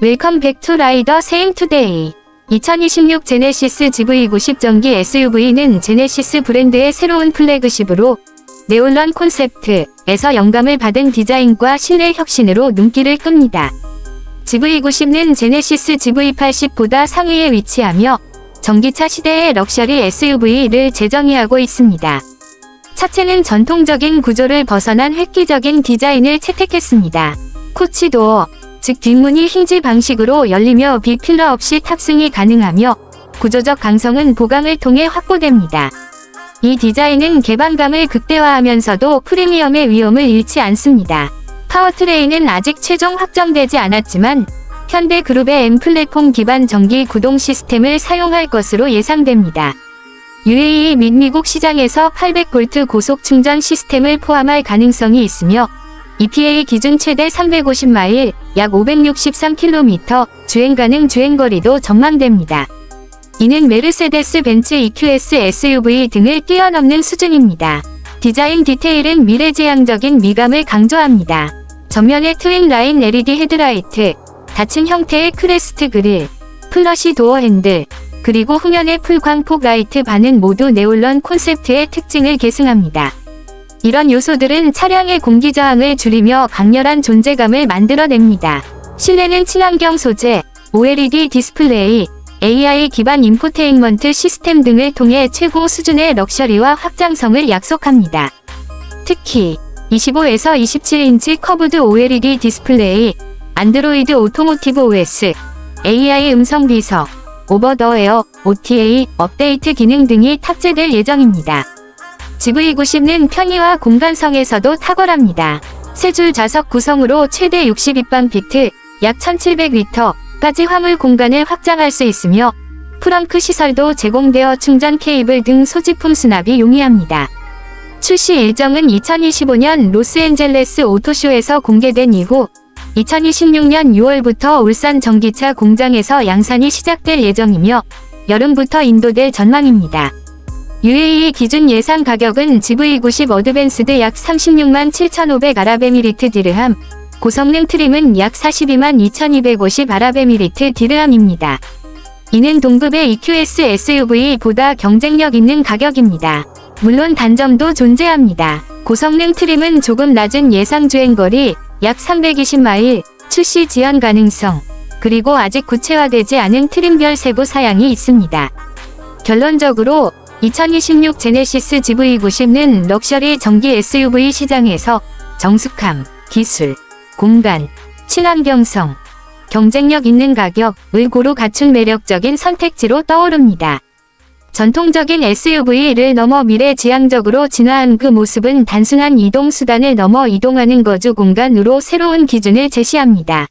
웰컴 백투 라이더 세임 투데이 2026 제네시스 GV90 전기 SUV는 제네시스 브랜드의 새로운 플래그십으로 네올런 콘셉트에서 영감을 받은 디자인과 실내 혁신으로 눈길을 끕니다. GV90는 제네시스 GV80보다 상위에 위치하며 전기차 시대의 럭셔리 SUV를 재정의하고 있습니다. 차체는 전통적인 구조를 벗어난 획기적인 디자인을 채택했습니다. 코치도어, 즉 뒷문이 힌지 방식으로 열리며 비필러 없이 탑승이 가능하며 구조적 강성은 보강을 통해 확보됩니다. 이 디자인은 개방감을 극대화하면서도 프리미엄의 위험을 잃지 않습니다. 파워트레인은 아직 최종 확정되지 않았지만 현대 그룹의 M 플랫폼 기반 전기 구동 시스템을 사용할 것으로 예상됩니다. UAE 및 미국 시장에서 800V 고속 충전 시스템을 포함할 가능성이 있으며 EPA 기준 최대 350마일, 약 563km 주행 가능 주행거리도 전망됩니다. 이는 메르세데스 벤츠 EQS SUV 등을 뛰어넘는 수준입니다. 디자인 디테일은 미래지향적인 미감을 강조합니다. 전면에 트윈 라인 LED 헤드라이트, 닫힌 형태의 크레스트 그릴, 플러시 도어 핸들, 그리고 후면의 풀광폭 라이트 반은 모두 네올런 콘셉트의 특징을 계승합니다. 이런 요소들은 차량의 공기 저항을 줄이며 강렬한 존재감을 만들어냅니다. 실내는 친환경 소재, OLED 디스플레이, AI 기반 인포테인먼트 시스템 등을 통해 최고 수준의 럭셔리와 확장성을 약속합니다. 특히 25에서 27인치 커브드 OLED 디스플레이, 안드로이드 오토모티브 OS, AI 음성 비서, 오버 더 에어, OTA, 업데이트 기능 등이 탑재될 예정입니다. GV90는 편의와 공간성에서도 탁월합니다. 세 줄 좌석 구성으로 최대 62반 약 1700리터까지 화물 공간을 확장할 수 있으며 프렁크 시설도 제공되어 충전 케이블 등 소지품 수납이 용이합니다. 출시 일정은 2025년 로스앤젤레스 오토쇼에서 공개된 이후 2026년 6월부터 울산 전기차 공장에서 양산이 시작될 예정이며 여름부터 인도될 전망입니다. UAE 기준 예상 가격은 GV90 어드밴스드 약 36만 7,500 아랍에미리트 디르함, 고성능 트림은 약 42만 2,250 아랍에미리트 디르함입니다. 이는 동급의 EQS SUV보다 경쟁력 있는 가격입니다. 물론 단점도 존재합니다. 고성능 트림은 조금 낮은 예상 주행거리, 약 320마일, 출시 지연 가능성, 그리고 아직 구체화되지 않은 트림별 세부 사양이 있습니다. 결론적으로 2026 제네시스 GV90는 럭셔리 전기 SUV 시장에서 정숙함, 기술, 공간, 친환경성, 경쟁력 있는 가격 을 고루 갖춘 매력적인 선택지로 떠오릅니다. 전통적인 SUV를 넘어 미래 지향적으로 진화한 그 모습은 단순한 이동 수단을 넘어 이동하는 거주 공간으로 새로운 기준을 제시합니다.